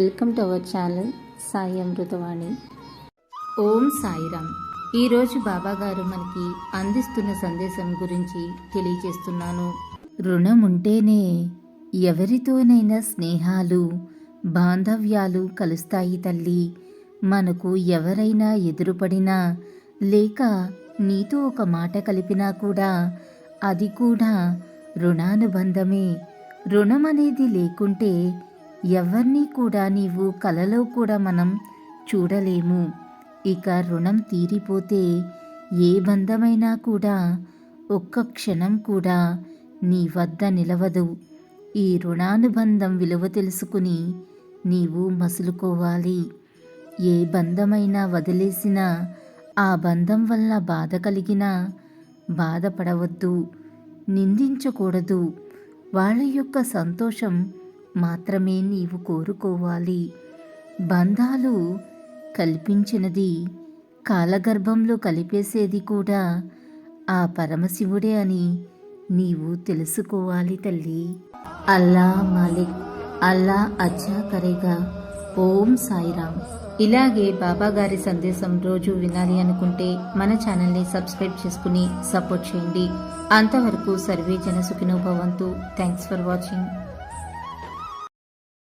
Welcome to our channel Sai Amruthavani. Om Sairam. ఈరోజు బాబా గారు మనకి అందిస్తున్న సందేశం గురించి తెలియజేస్తున్నాను. రుణం ఉంటేనే ఎవరితోనైనా స్నేహాలు బాంధవ్యాలు కలుస్తాయి తల్లి. మనకు ఎవరైనా ఎదురుపడినా లేక నీతో ఒక మాట కలిపినా కూడా అది కూడా రుణానుబంధమే. రుణం అనేది లేకుంటే ఎవరినీ కూడా నీవు కలలో కూడా మనం చూడలేము. ఇక రుణం తీరిపోతే ఏ బంధమైనా కూడా ఒక్క క్షణం కూడా నీ వద్ద నిలవదు. ఈ రుణానుబంధం విలువ తెలుసుకుని నీవు మసులుకోవాలి. ఏ బంధమైనా వదిలేసినా ఆ బంధం వల్ల బాధ కలిగినా బాధపడవద్దు. నిందించకూడదు. వాళ్ళ యొక్క సంతోషం మాత్రమే నీవు కోరుకోవాలి. బంధాలు కల్పించినది కాలగర్భంలో కలిపేసేది కూడా ఆ పరమశివుడే అని నీవు తెలుసుకోవాలి తల్లి. అల్లా మాలిక్ అల్లా అచ్చా కరేగా. ఓం సాయిరామ్. ఇలాగే బాబా గారి సందేశం రోజు వినాలి అనుకుంటే మన ఛానల్ని సబ్స్క్రైబ్ చేసుకుని సపోర్ట్ చేయండి. అంతవరకు సర్వే జన సుఖినోభవంతు. Thanks for watching.